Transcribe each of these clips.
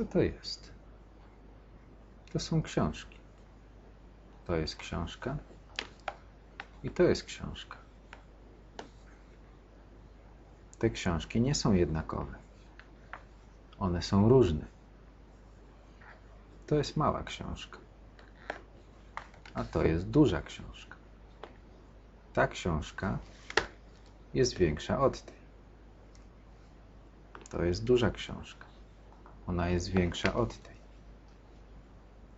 Co to jest? To są książki. To jest książka i to jest książka. Te książki nie są jednakowe. One są różne. To jest mała książka, a to jest duża książka. Ta książka jest większa od tej. To jest duża książka. Ona jest większa od tej.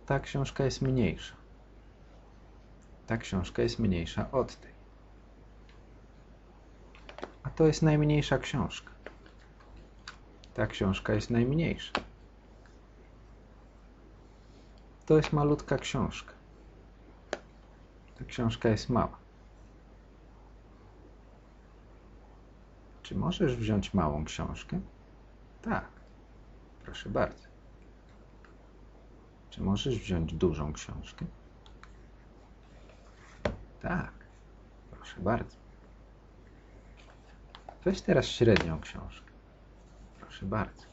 Ta książka jest mniejsza. Ta książka jest mniejsza od tej. A to jest najmniejsza książka. Ta książka jest najmniejsza. To jest malutka książka. Ta książka jest mała. Czy możesz wziąć małą książkę? Tak. Proszę bardzo. Czy możesz wziąć dużą książkę? Tak. Proszę bardzo. Weź teraz średnią książkę. Proszę bardzo.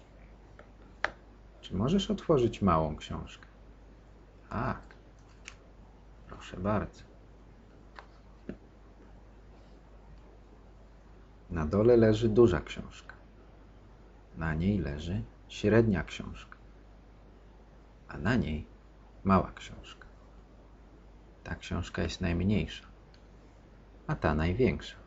Czy możesz otworzyć małą książkę? Tak. Proszę bardzo. Na dole leży duża książka. Na niej leży średnia książka. A na niej mała książka. Ta książka jest najmniejsza, a ta największa.